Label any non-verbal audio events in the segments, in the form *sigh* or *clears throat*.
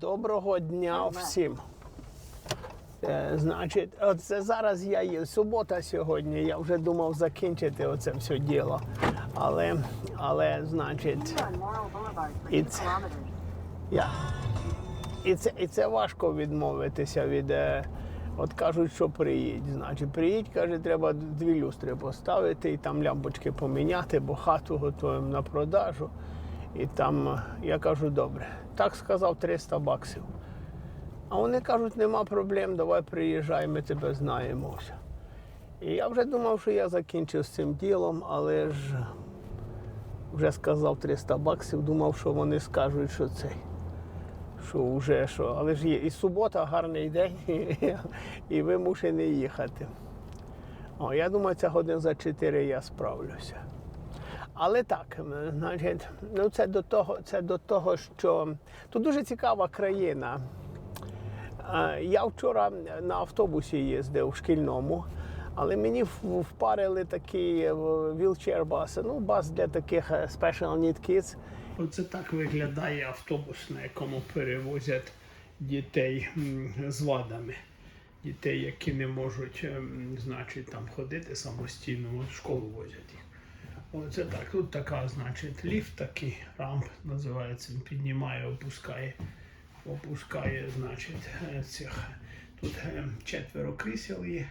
Доброго дня всім. Е, значить, оце зараз я є. Субота сьогодні. Я вже думав закінчити оце все діло. Але, але значить, It's- kilometers. я. І це, і це важко відмовитися від. Е, от кажуть, що приїдь. Значить, приїдь, каже, треба дві люстри поставити і там лямпочки поміняти, бо хату готуємо на продажу. І там е, я кажу, добре. Так сказав 300 баксів. А вони кажуть, нема проблем, давай приїжджай, ми тебе знаємо. І я вже думав, що я закінчив з цим ділом, але ж вже сказав 300 баксів, думав, що вони скажуть, що цей. Що вже що, але ж є і субота, гарний день, *laughs* і, вимушений їхати. О, я думаю, це годин за 4 я справлюся. Але так, значить, ну це до того, це до того, що тут дуже цікава країна. Е, Я вчора на автобусі їздив шкільному, але мені впарили такі вілчер баси, ну бас для таких е, special need kids. Оце так виглядає автобус, на якому перевозять дітей з вадами. Дітей, які не можуть, ем, значить, там ходити самостійно, в школу возять їх. Оце так. Тут така, значить, ліфт такий, рамп називається, він піднімає, опускає, опускає, значить, е, цих. Тут е, четверо крісел є.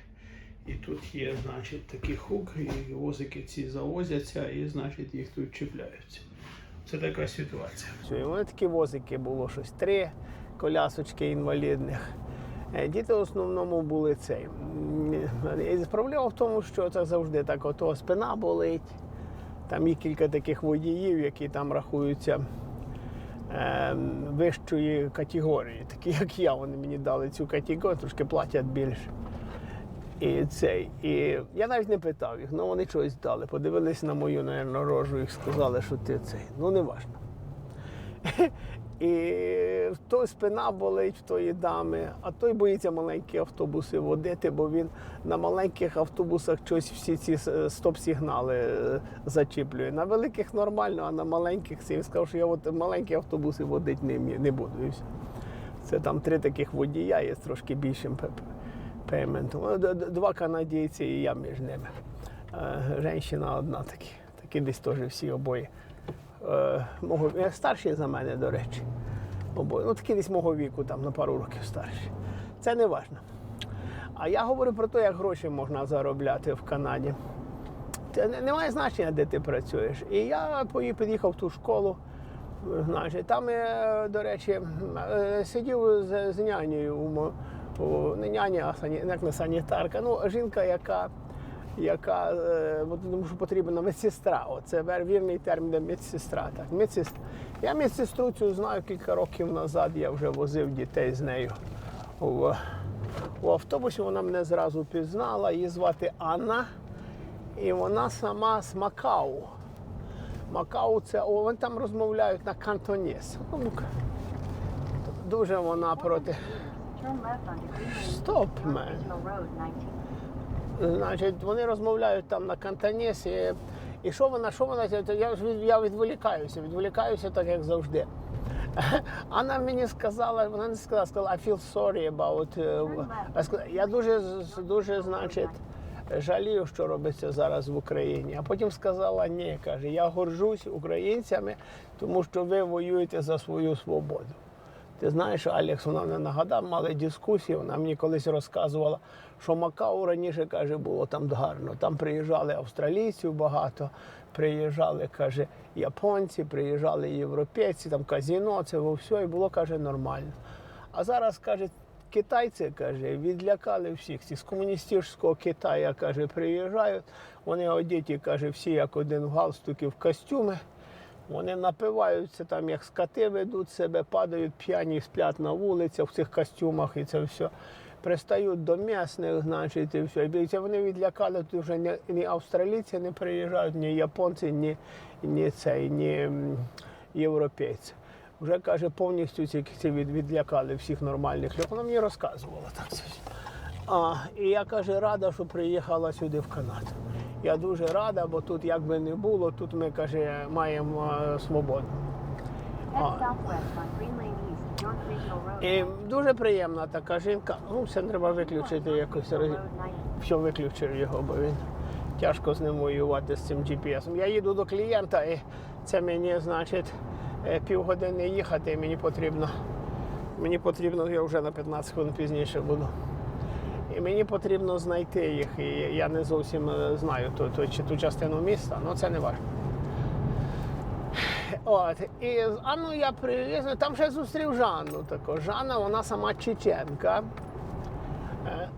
І тут є, значить, такий хук, і возики ці завозяться, і, значить, їх тут чіпляються. Це така ситуація. І вони такі возики було щось три колясочки інвалідних. Е, Діти в основному були цей. і Проблема в тому, що це завжди так, ото спина болить. Там є кілька таких водіїв, які там рахуються е, вищої категорії, такі як я. Вони мені дали цю категорію, трошки платять більше. І цей. І я навіть не питав їх, ну вони щось дали. Подивились на мою, наверно, рожу і сказали, що ти цей. Ну, не важно. І в той спина болить в тої дами, а той боїться маленькі автобуси водити, бо він на маленьких автобусах щось всі ці е, стоп-сигнали е, зачіплює. На великих нормально, а на маленьких він сказав, що я от маленькі автобуси водити не, не буду. І все. Це там три таких водія є з трошки більшим пе- пейментом. Д- Два канадійці і я між ними. Е, Женщина одна такі. Такі десь теж всі обоє. Е, мого, старші за мене, до речі. Обоє. Ну, такі десь мого віку, там на пару років старші. Це не важно. А я говорю про те, як гроші можна заробляти в Канаді. Це не- немає значення, де ти працюєш. І я під'їхав в ту школу. Значить, там, до речі, е, сидів з, з нянею, не няня, а сані, як не санітарка. Ну, жінка, яка, яка е, тому що потрібна медсестра. Оце вірний термін медсестра. Так, медсестра. Я медсестру цю знаю кілька років назад, я вже возив дітей з нею. У, у автобусі вона мене зразу пізнала, її звати Анна, і вона сама з Макау. Макау це о, вони там розмовляють на кантоніс. Ну, Дуже вона проти. Turn left Значить, вони розмовляють там на кантонісі. І що вона, що вона, я ж я відволікаюся, відволікаюся так, як завжди. *laughs* Вона мені сказала, вона не сказала, сказала, I feel sorry about... е, я дуже, дуже, значить, жалію, що робиться зараз в Україні. А потім сказала, ні, каже, я горжусь українцями, тому що ви воюєте за свою свободу. Ти знаєш, Алекс, вона не нагадав, мали дискусію. Вона мені колись розказувала, що Макау раніше каже, було там гарно. Там приїжджали австралійців багато, приїжджали, каже, японці, приїжджали європейці, там казіно, це все, і було каже нормально. А зараз каже. Китайці каже, відлякали всіх. Ці з комуністичного Китаю каже, приїжджають. Вони одіті, каже, всі як один в галстуки, в костюми. Вони напиваються там, як скоти ведуть себе, падають п'яні, сплять на вулицях в цих костюмах і це все. Пристають до м'ясних, значить, і все. І вони відлякали, тут вже ні, ні австралійці не приїжджають, ні японці, ні, ні, цей, ні європейці. Вже каже, повністю ці від, відлякали всіх нормальних людей. Вона мені розказувала так А, і я каже, рада, що приїхала сюди в Канаду. Я дуже рада, бо тут як би не було, тут ми каже, маємо е, свободу. Road. І дуже приємна така жінка. Ну, все треба виключити якось. роз- Все виключив його, бо він тяжко з ним воювати з цим GPS. Я їду до клієнта, і це мені, значить, е, півгодини їхати, і мені потрібно. Мені потрібно, я вже на 15 хвилин пізніше буду. Мені потрібно знайти їх. І я не зовсім е, знаю ту, ту, чи ту частину міста, але це не важливо. От, і з Анною я привіз, там ще зустрів Жанну також. Жанна, вона сама чеченка.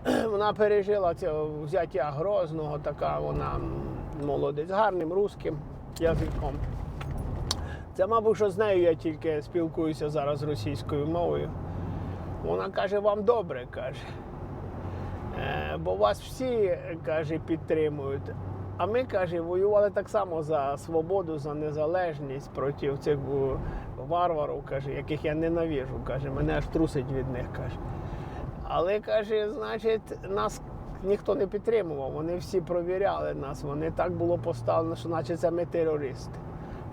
Е, *clears throat* Вона пережила це взяття Грозного, така вона молодець, гарним русським язиком. Це, мабуть, що з нею я тільки спілкуюся зараз російською мовою. Вона каже, вам добре, каже. Е, Бо вас всі, каже, підтримують. А ми, каже, воювали так само за свободу, за незалежність проти цих е, варварів, каже, яких я ненавижу. Каже, мене аж трусить від них, каже. Але каже, значить, нас ніхто не підтримував. Вони всі провіряли нас. Вони так було поставлено, що наче це ми терористи.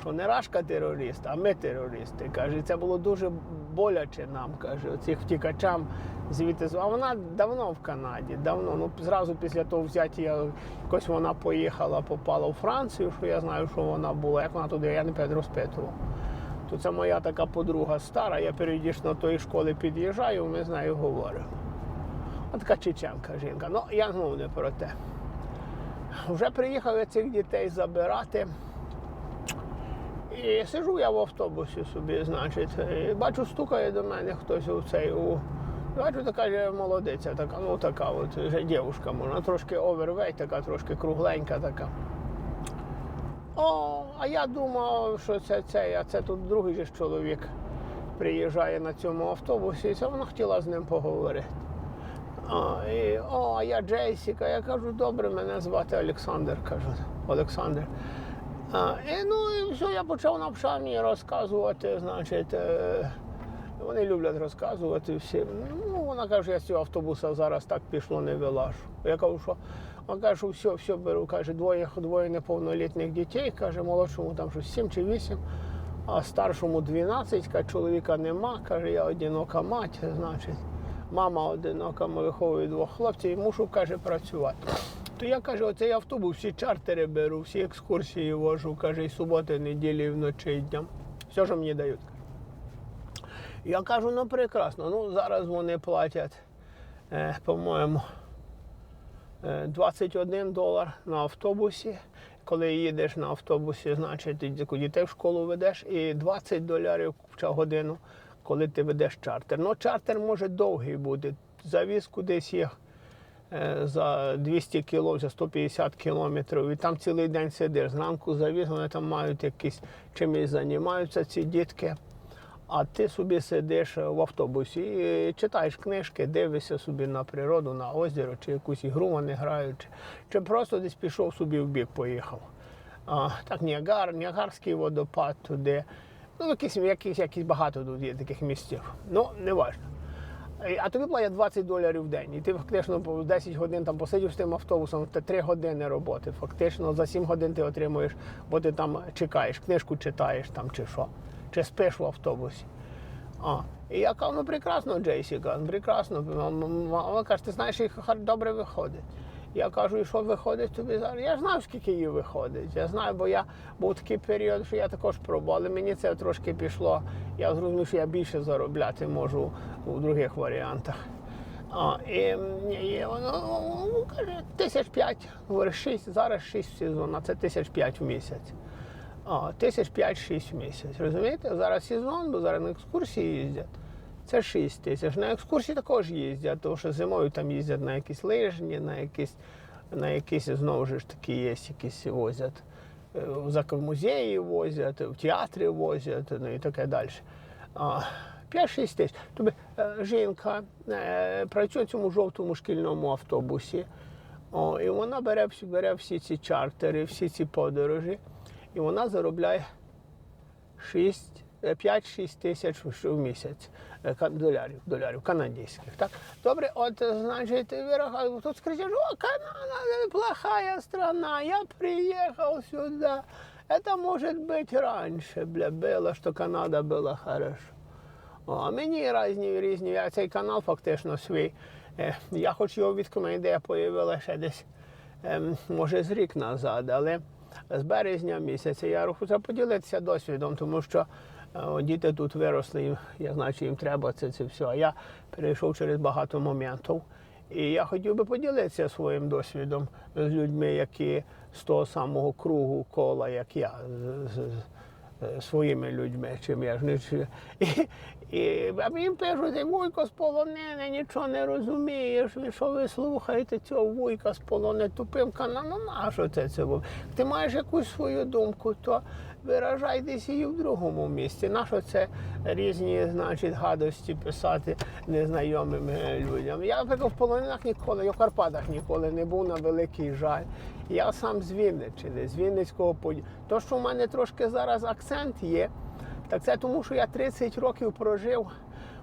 Що не Рашка терорист, а ми терористи. Каже, це було дуже боляче нам, каже, оцих втікачам звідти. А вона давно в Канаді, давно. Ну, зразу після того взяття якось вона поїхала, попала у Францію, що я знаю, що вона була. Як вона туди, я не розпитував. То це моя така подруга стара, я періодично до тої школи під'їжджаю, ми з нею говоримо. От така чеченка жінка. Ну, я знову не про те. Вже приїхав я цих дітей забирати. І сижу я в автобусі собі, значить, і бачу, стукає до мене хтось у цей. У... Бачу, така же молодиця, така, ну така от вже дівушка, можна, трошки овервейт, така, трошки кругленька така. О, а я думав, що це цей, а це тут другий же чоловік приїжджає на цьому автобусі, і це вона хотіла з ним поговорити. А, і, о, а я Джейсіка. Я кажу, добре, мене звати Олександр, кажу, Олександр. А, і, ну і все, я почав на пшані розказувати, значить, е, вони люблять розказувати всі. Ну, вона каже, я з цього автобуса зараз так пішло, не вилажу. Я кажу, що вона каже, що все, все беру, каже, двоє, двоє неповнолітніх дітей, каже, молодшому там щось 7 чи 8, а старшому 12, каже, чоловіка нема, каже, я одинока мать, значить. Мама одинока, ми виховую двох хлопців і мушу, каже, працювати. То я каже, оцей автобус, всі чартери беру, всі екскурсії вожу, каже, і суботи, неділі, і вночі, і днем. Все, що мені дають. Я кажу, ну прекрасно. Ну, зараз вони платять, е, по-моєму, е, 21 долар на автобусі. Коли їдеш на автобусі, значить ти дітей в школу ведеш, і 20 доларів в годину, коли ти ведеш чартер. Ну, чартер може довгий бути. Завіз кудись їх е, за 200 кіло, за 150 кілометрів, і там цілий день сидиш. Зранку завіз, вони там мають якісь чимось займаються ці дітки. А ти собі сидиш в автобусі і читаєш книжки, дивишся собі на природу, на озеро, чи якусь ігру вони грають, чи, просто десь пішов собі в бік, поїхав. А, так, Ніагар, Ніагарський водопад туди. Ну, якісь, якісь, якісь багато тут є таких місців. Ну, не важливо. А тобі платять 20 доларів в день. І ти фактично 10 годин там посидів з тим автобусом, це 3 години роботи. Фактично за 7 годин ти отримуєш, бо ти там чекаєш, книжку читаєш там чи що, чи спиш в автобусі. А, і я кажу, ну прекрасно, Джейсіка, прекрасно. Вона каже, ти знаєш, їх добре виходить. Я кажу, і що виходить тобі зараз? Я знаю, скільки їй виходить. Я знаю, бо я був такий період, що я також пробував, але мені це трошки пішло. Я зрозумів, що я більше заробляти можу у других варіантах. А, і, і воно ну, каже, тисяч п'ять, говорить, шість, зараз шість сезон, а це тисяч п'ять в місяць. Тисяч п'ять-шість в місяць. Розумієте? Зараз сезон, бо зараз на екскурсії їздять. Це 6 тисяч. На екскурсії також їздять, тому що зимою там їздять на якісь лижні, на якісь, на якісь знову ж таки є, якісь возять. Е, в музеї возять, в театрі возять, ну і таке далі. А, 5-6 тисяч. Тобто жінка е, працює в цьому жовтому шкільному автобусі. І вона бере, бере всі ці чартери, всі ці подорожі, і вона заробляє 6, 5-6 тисяч в в місяць е, ка- доларів, доларів канадських. Так? Добре, от, е, значить, вирахав, тут скажеш, о, Канада плохая страна, я приехал сюда. Это может быть раньше, бля, было, что Канада была хорошо. О, А мені різні різні. Я цей канал фактично свій. е, Я хоч його відкрив, ідея появила ще десь, ем, може, з рік назад, але з березня місяця я хочу поділитися досвідом, тому що е, діти тут виросли, я що їм треба це, це все. А я перейшов через багато моментів. І я хотів би поділитися своїм досвідом з людьми, які з того самого кругу кола, як я, з- з своїми людьми, чим я ж не *laughs* і, і, а мені пишуть, «Цей вуйко з полонини, нічого не розумієш. Що ви слухаєте цього вуйка з полонини тупим каналом? Ну нащо це це було? Ти маєш якусь свою думку, то виражайтесь її в другому місці. Нащо це різні, значить, гадості писати незнайомим е, людям? Я, наприклад, в полонинах ніколи, я в Карпатах ніколи не був на великий жаль. Я сам з Вінниччини, з Вінницького поділу. То, що в мене трошки зараз акцент є, так це тому, що я 30 років прожив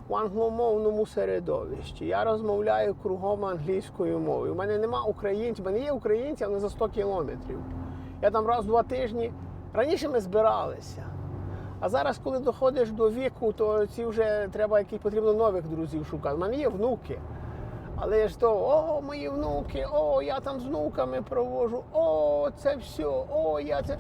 в англомовному середовищі. Я розмовляю кругом англійською мовою. У мене нема українців, у мене є українці, але за 100 кілометрів. Я там раз в два тижні. Раніше ми збиралися. А зараз, коли доходиш до віку, то ці вже треба яких потрібно нових друзів шукати. У мене є внуки. Але ж то, о, мої внуки, о, я там з внуками провожу, о, це все, о, я це.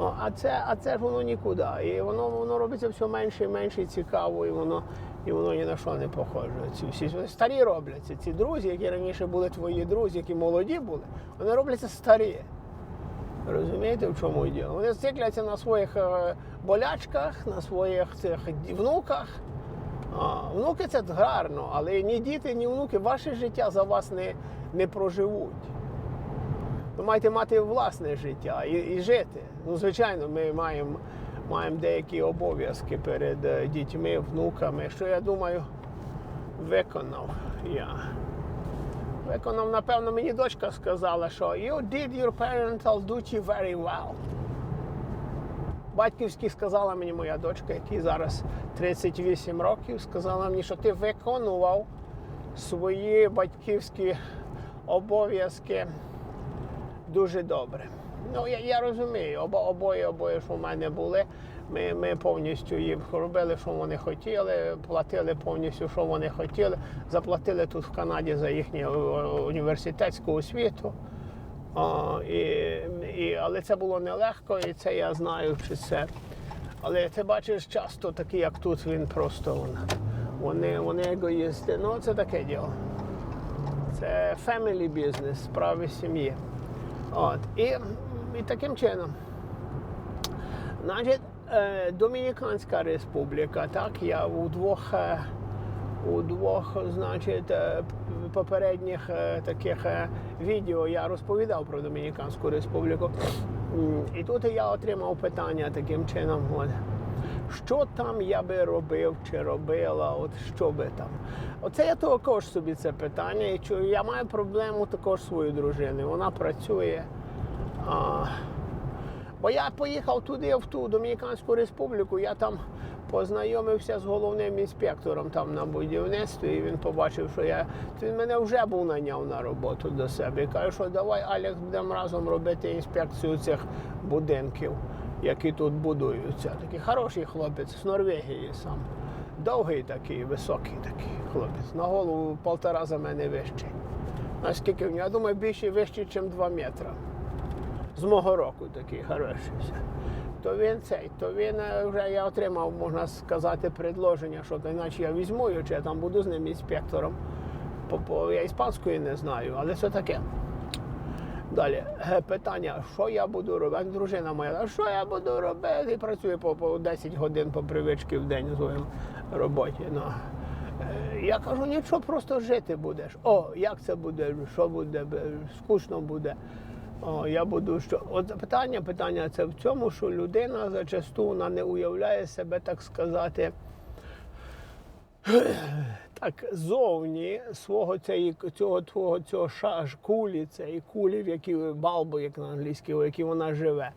А це, а це ж воно нікуди. І воно, воно робиться все менше і менше цікаво, і воно, і воно ні на що не похоже. Ці всі старі робляться. Ці друзі, які раніше були твої друзі, які молоді були, вони робляться старі. Розумієте, в чому діло? Вони цикляться на своїх е, болячках, на своїх цих внуках. А, внуки це гарно, але ні діти, ні внуки ваше життя за вас не, не проживуть. Ви маєте мати власне життя і, і жити. Ну, звичайно, ми маємо, маємо деякі обов'язки перед е, дітьми, внуками. Що я думаю, виконав я. Виконав, напевно, мені дочка сказала, що you did your parental duty very well. Батьківські сказала мені моя дочка, якій зараз 38 років, сказала мені, що ти виконував свої батьківські обов'язки дуже добре. Ну, я, я розумію, обо, обоє, обоє, що в мене були. Ми, ми повністю їм робили, що вони хотіли, платили повністю, що вони хотіли. Заплатили тут в Канаді за їхню е, університетську освіту. О, і, і, але це було нелегко, і це я знаю, чи це. Але ти бачиш часто такі, як тут, він просто вони, вони егоїсти. Ну, це таке діло. Це family business, справи сім'ї. От. І, і таким чином. Значить, е, Домініканська республіка, так, я у двох, е, у двох значить, е, попередніх таких відео я розповідав про Домініканську республіку. І тут я отримав питання таким чином. От. Що там я би робив чи робила, от що би там. Оце я також собі це питання. І чую, я маю проблему також зі своєю дружиною. Вона працює. А, Бо я поїхав туди, в ту Домініканську республіку, я там познайомився з головним інспектором там на будівництві, і він побачив, що я. Він мене вже був наняв на роботу до себе. І каже, що давай, Алекс, будемо разом робити інспекцію цих будинків, які тут будуються. Такий хороший хлопець з Норвегії сам. Довгий такий, високий такий хлопець. На голову полтора за мене вищий. Наскільки в нього? Я думаю, більше вищий, ніж 2 метри з мого року такий хороший. То він цей, то він е, вже я отримав, можна сказати, предложення, що то іначе я візьму чи я там буду з ним інспектором. Я іспанської не знаю, але це таке. Далі е, питання, що я буду робити? Дружина моя, «А що я буду робити? Працює по, по 10 годин по привичці в день своїй роботі. Ну. Е, Я кажу, нічого, просто жити будеш. О, як це буде, що буде, скучно буде. О, я буду що. От питання, питання це в цьому, що людина зачасту вона не уявляє себе, так сказати, так зовні свого цієї, цього твого цього шаш, кулі, цієї кулі, в якій балбу, як на англійській, в якій вона живе.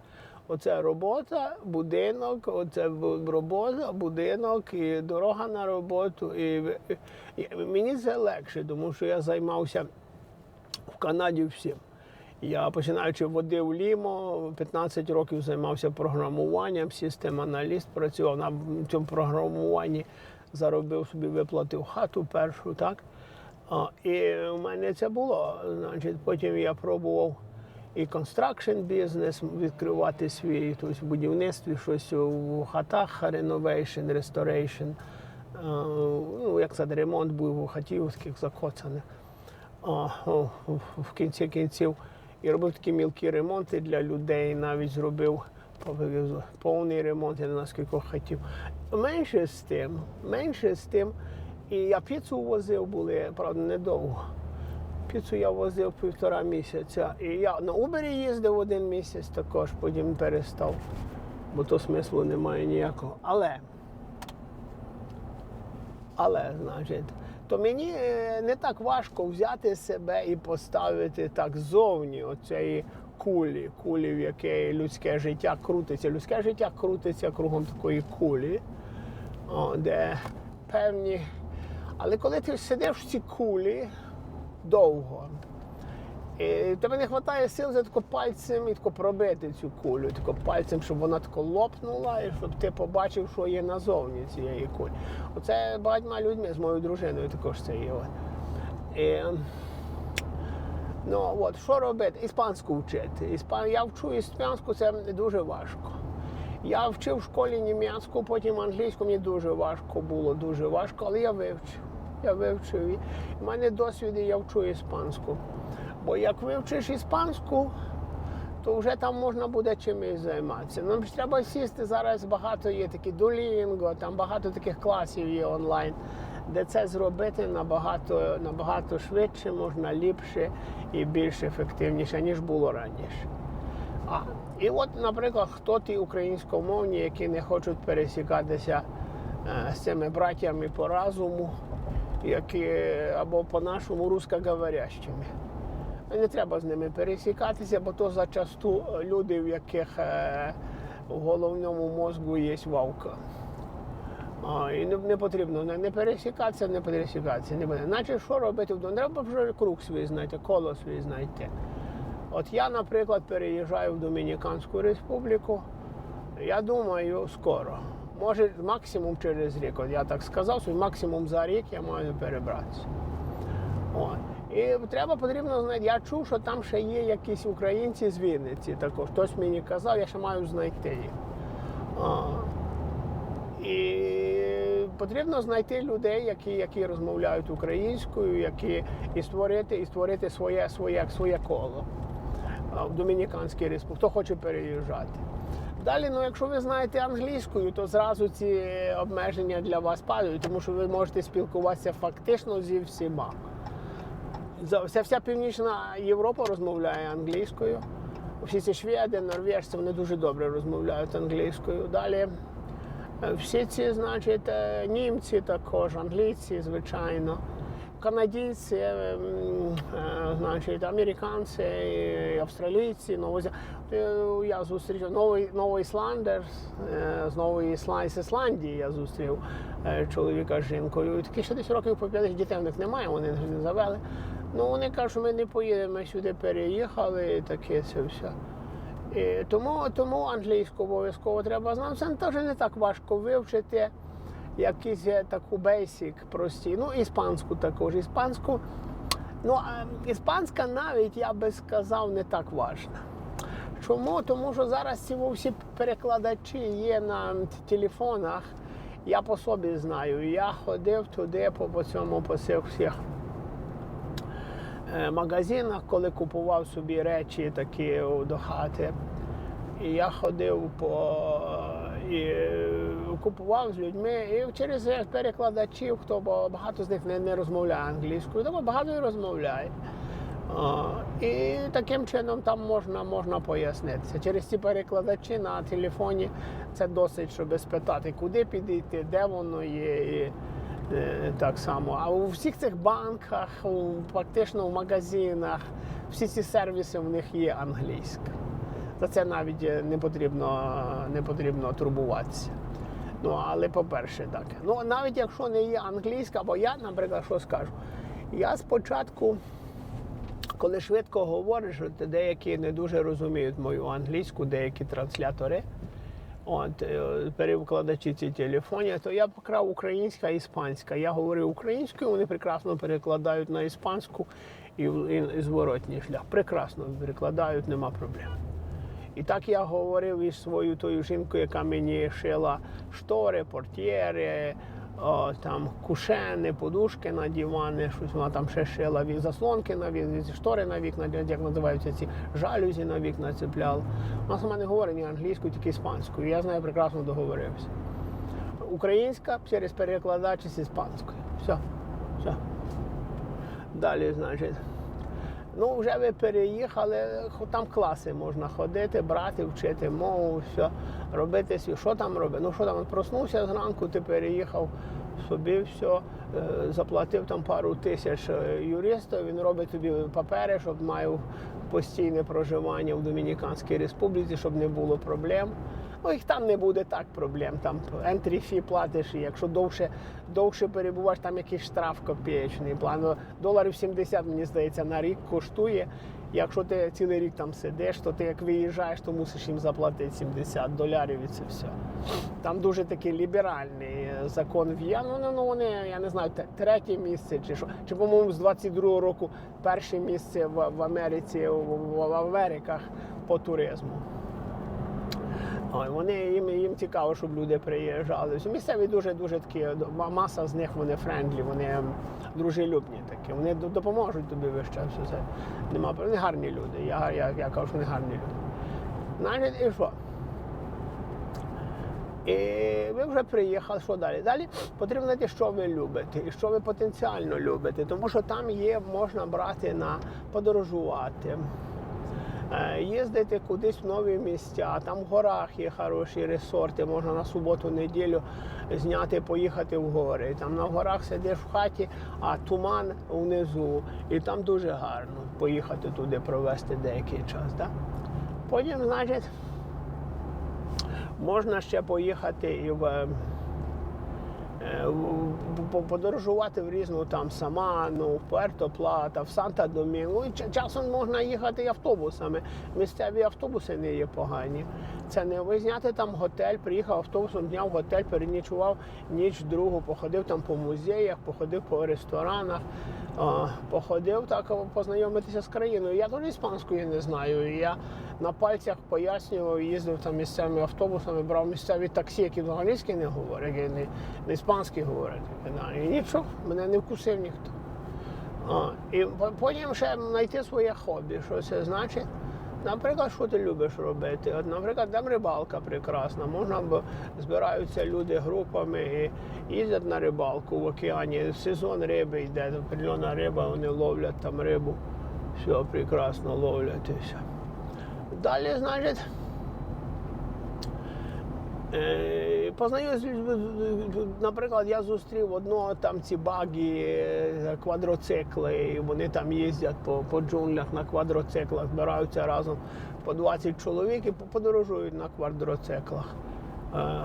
Оце робота, будинок, оце робота, будинок, і дорога на роботу. І, і мені це легше, тому що я займався в Канаді всім. Я починаючи водив Лімо, 15 років займався програмуванням, систем аналіст працював на цьому програмуванні. Заробив собі, виплатив хату першу, так? А, і у мене це було. Значить, потім я пробував і констракшн бізнес, відкривати свій тобто в будівництві, щось у хатах, реновейшн, ресторейшн. Ну, як це ремонт був у хатів таких закоцаних. А, в кінці кінців і робив такі мілкі ремонти для людей, навіть зробив повний ремонт, я не знаю скільки хотів. Менше з тим, менше з тим. І я піцу возив, були, правда, недовго. Піцу я возив півтора місяця. І я на Убері їздив один місяць також, потім перестав, бо то смислу немає ніякого. Але, але, значить, то мені е, не так важко взяти себе і поставити так зовні оцієї кулі, кулі, в якій людське життя крутиться. Людське життя крутиться кругом такої кулі, де певні. Але коли ти сидиш в цій кулі довго, і тебе не вистачає сил за тако пальцем і тако пробити цю кулю, тако пальцем, щоб вона тако лопнула, і щоб ти побачив, що є назовні цієї кулі. Оце багатьма людьми з моєю дружиною також це є. І, ну от, що робити? Іспанську вчити. Іспан... Я вчу іспанську, це дуже важко. Я вчив в школі німецьку, потім англійську, мені дуже важко було, дуже важко, але я вивчив. Я вивчив. У мене досвід, і я вчу іспанську. Бо як вивчиш іспанську, то вже там можна буде чимось займатися. Нам ж треба сісти зараз. Багато є такі Duolingo, там багато таких класів є онлайн, де це зробити набагато, набагато швидше, можна ліпше і більш ефективніше, ніж було раніше. А, і от, наприклад, хто ті українськомовні, які не хочуть пересікатися е, з цими братями по разуму, які або по-нашому русскоговорящими. Не треба з ними пересікатися, бо то зачасту люди, в яких е, в головному мозку є вавка. А, і не, не потрібно не, пересікатися, не пересікатися. Не буде. Значить, що робити вдома? Треба вже круг свій знайти, коло свій знайти. От я, наприклад, переїжджаю в Домініканську республіку. Я думаю, скоро. Може, максимум через рік. От я так сказав, що максимум за рік я маю перебратися. От. І треба потрібно знайти. Я чув, що там ще є якісь українці з Вінниці також. Хтось мені казав, я ще маю знайти їх. А, і потрібно знайти людей, які, які розмовляють українською, які і створити, і створити своє, своє, своє коло в Домініканській республіці, хто хоче переїжджати. Далі, ну якщо ви знаєте англійською, то зразу ці обмеження для вас падають, тому що ви можете спілкуватися фактично зі всіма. Вся, вся північна Європа розмовляє англійською. Всі ці шведи, норвежці, вони дуже добре розмовляють англійською. Далі е, всі ці, значить, е, німці також, англійці, звичайно, канадійці, е, м, е, значить, американці, австралійці, новозі... Я зустрів новий, новий Ісландер е, з нової з Ісландії я зустрів чоловіка з жінкою. І Такі ще десь років по 50 дітей в них немає, вони не завели. Ну вони кажуть, що ми не поїдемо, ми сюди переїхали, і таке це все. І тому, тому англійську обов'язково треба знати. Це теж не так важко вивчити. Якісь е, таку бейсік прості. Ну, іспанську також. Іспанську. Ну, а іспанська навіть, я би сказав, не так важна. Чому? Тому що зараз ці всі перекладачі є на телефонах. Я по собі знаю. Я ходив туди по, цьому по всіх е, магазинах, коли купував собі речі такі до хати. І я ходив по і е, купував з людьми і через перекладачів, хто багато з них не, не розмовляє англійською, тому багато і розмовляє. А, і таким чином там можна, можна пояснитися. Через ці перекладачі на телефоні це досить, щоб спитати, куди підійти, де воно є. І, е, так само. А у всіх цих банках, практично в магазинах, всі ці сервіси в них є англійська. За це навіть е, не потрібно, не потрібно турбуватися. Ну, але по-перше, так. Ну, навіть якщо не є англійська, бо я, наприклад, що скажу, я спочатку, коли швидко говориш, от деякі не дуже розуміють мою англійську, деякі транслятори. От, е, перекладачі ці телефоні, то я покрав українська і іспанська. Я говорю українською, вони прекрасно перекладають на іспанську і, і, і зворотній шлях. Прекрасно перекладають, нема проблем. І так я говорив із своєю тою жінкою, яка мені шила штори, портьєри, о, там кушени, подушки на дивани, щось вона там ще шила ві- заслонки на вікна, штори на вікна, як називаються ці жалюзі на вікна цепляла. Вона сама не говорить ні англійською, тільки іспанською. Я з нею прекрасно договорився. Українська через перекладач з іспанською. Все. Все. Далі, значить. Ну, вже ви переїхали, там класи можна ходити, брати, вчити мову, все, робити свій. Що там робити? Ну що там, проснувся зранку, ти переїхав собі, все, е, заплатив там пару тисяч е, юристу, він робить тобі папери, щоб мав постійне проживання в Домініканській Республіці, щоб не було проблем. Ну, їх там не буде так проблем. Там fee платиш, і якщо довше, довше перебуваєш, там якийсь штраф копієчний. Плану доларів 70, мені здається, на рік коштує. Якщо ти цілий рік там сидиш, то ти як виїжджаєш, то мусиш їм заплатити 70 доларів і це все. Там дуже такий ліберальний е, закон в'є. Ну, ну, ну, вони, я не знаю, третє місце чи що. Чи, по-моєму, з 22-го року перше місце в, в Америці, в, в, Америках по туризму. Ой, вони їм, їм цікаво, щоб люди приїжджали. Місцеві дуже дуже такі маса з них вони френдлі, вони дружелюбні такі. Вони допоможуть тобі весь час. Все. Нема вони гарні люди. Я, я, я кажу, що вони гарні люди. Значить, і що? І ви вже приїхали, що далі? Далі потрібно знати, що ви любите і що ви потенціально любите, тому що там є, можна брати на подорожувати. Е, Їздити кудись в нові місця, там в горах є хороші ресорти, можна на суботу-неділю зняти, поїхати в гори. Там на горах сидиш в хаті, а туман внизу. І там дуже гарно поїхати туди, провести деякий час. Да? Потім, значить, можна ще поїхати і в. Е, подорожувати в різну там Саману, в Пуерто Плата, в Санта Домінго. Часом можна їхати автобусами. Місцеві автобуси не є погані. Це не ви зняти там готель, приїхав автобусом, зняв готель, перенічував ніч другу, походив там по музеях, походив по ресторанах, походив так познайомитися з країною. Я тоді іспанської не знаю. Я на пальцях пояснював, їздив там місцевими автобусами, брав місцеві таксі, які англійські не говорять, і не, не іспанські говорять. І нічого, мене не вкусив ніхто. А, і потім ще знайти своє хобі. Що це значить? Наприклад, що ти любиш робити? От, наприклад, там рибалка прекрасна. Можна б збираються люди групами і їздять на рибалку в океані. Сезон риби йде, определена риба, вони ловлять там рибу. Все прекрасно ловлять і все. Далі, значить. Е, з людьми. наприклад, я зустрів одного там ці багі, е, квадроцикли, і вони там їздять по, по джунглях на квадроциклах, збираються разом по 20 чоловік і подорожують на квадроциклах.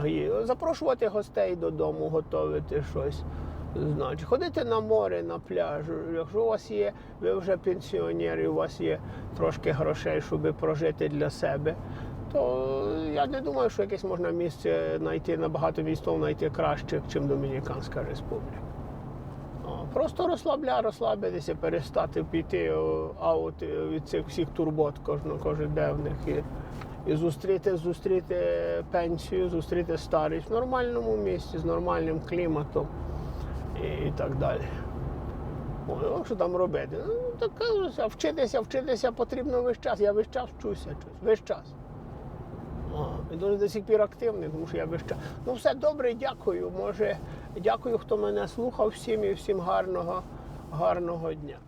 Е, Запрошувати гостей додому, готувати щось. Значить, ходити на море, на пляж. Якщо у вас є, ви вже пенсіонери, у вас є трошки грошей, щоб прожити для себе, то я не думаю, що якесь можна місце знайти набагато містов знайти краще, ніж Домініканська Республіка. Просто розслабля, розслабитися, перестати піти аут е, від цих всіх турбот кожного кожеденних і, і зустріти, зустріти пенсію, зустріти старість в нормальному місці з нормальним кліматом і, і так далі. О, ну, що там робити? Ну, так вчитися, вчитися потрібно весь час. Я весь час вчуся, весь час. О, Він до сих пір активний, тому що я час. Ну, все добре, дякую. Може, дякую, хто мене слухав всім і всім гарного, гарного дня.